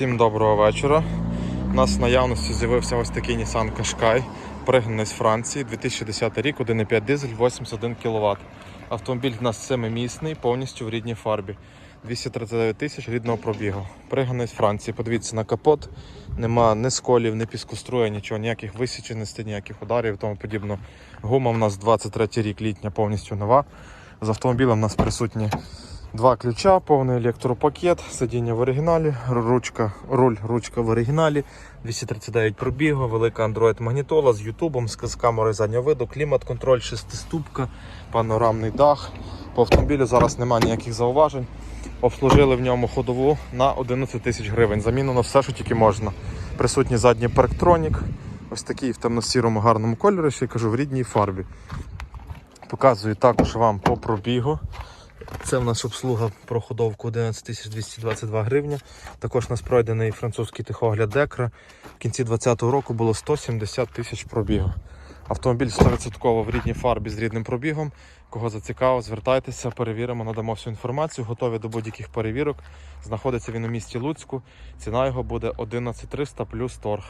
Всім доброго вечора. У нас в наявності з'явився ось такий Nissan Qashqai, пригнаний з Франції, 2010 рік, 1,5 дизель, 81 кВт. Автомобіль у нас семимісний, повністю в рідній фарбі. 239 тисяч рідного пробігу. Пригнаний з Франції. Подивіться на капот. Нема ні сколів, ні піскоструя, нічого, ніяких висіченостей, ніяких ударів і тому подібно. Гума у нас 23 рік літня, повністю нова. З автомобілем у нас присутні Два ключа, повний електропакет, сидіння в оригіналі, ручка, руль, ручка в оригіналі, 239 пробігу, велика Android магнітола з Ютубом, з, камерою заднього виду, клімат-контроль, шестиступка, панорамний дах. По автомобілю зараз немає ніяких зауважень. Обслужили в ньому ходову на 11 тисяч гривень. Замінено все, що тільки можна. Присутній задній парктронік, ось такий в темно-сірому гарному кольорі, ще й кажу, в рідній фарбі. Показую також вам по пробігу. Це в нас обслуга про ходовку 11 222 гривня. Також у нас пройдений французький тихогляд Декра. В кінці 2020 року було 170 тисяч пробігу. Автомобіль 100% в рідній фарбі з рідним пробігом. Кого зацікавив, звертайтеся, перевіримо, надамо всю інформацію. Готові до будь-яких перевірок. Знаходиться він у місті Луцьку. Ціна його буде 11300 плюс торг.